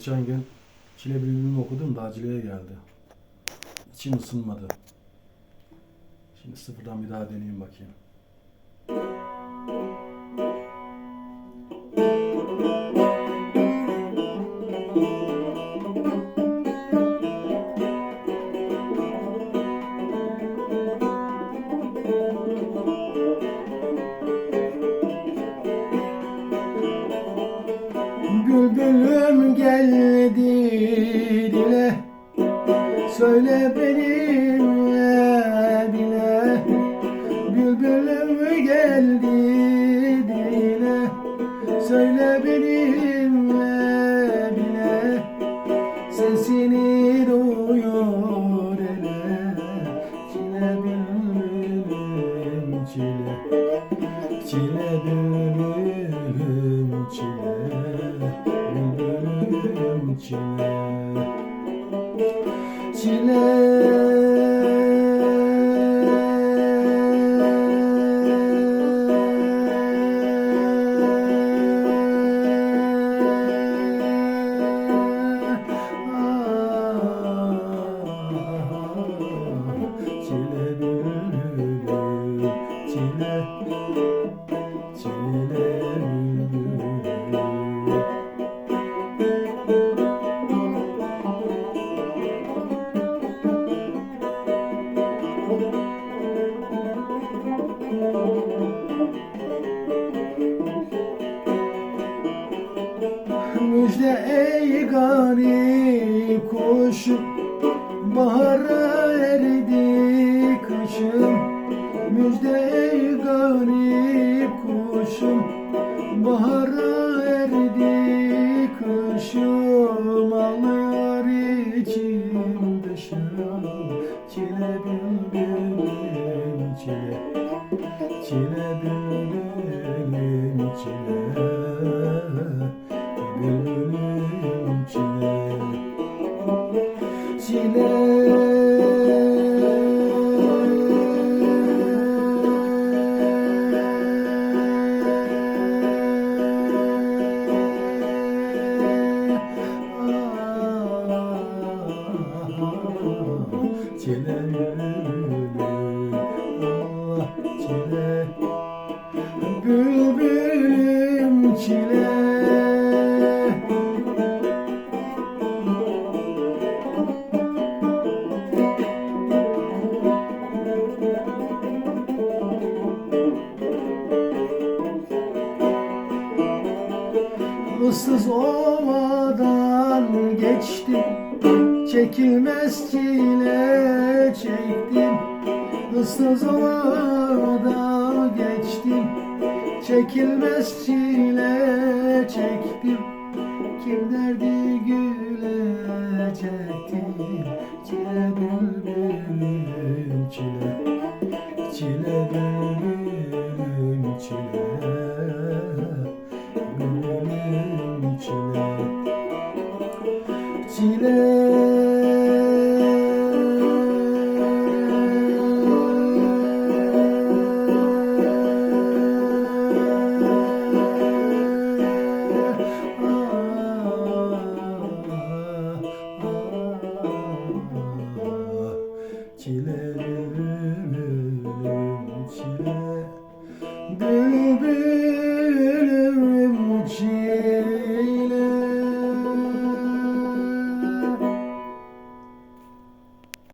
Geçen gün Çile Bülbül'ünü okudum da acileye geldi. İçim ısınmadı. Şimdi sıfırdan bir daha deneyeyim bakayım. Bülbülüm Söyle benimle bile Bülbülüm geldi dile? Söyle benimle bile Sesini duyuyor ele Çile bülbülüm çile. Çile bülbülüm çile. Bülbülüm çile Çile Çile çile Çile Müjde ey garip kuşum Bahara erdi kışım. Müjde ey garip kuşum Bahara erdi kışım. Ağlıyor içim dışım Çile bülbülüm çile. Çile bülbülüm çile Çile Çile bülbülüm Allah çile Bülbülüm çile Issız ovadan geçtim Çekilmez çile çektim. Issız ovadan geçtim. Çekilmez çile çektim. Kim derdi gülecekti Çile bülbülüm kileri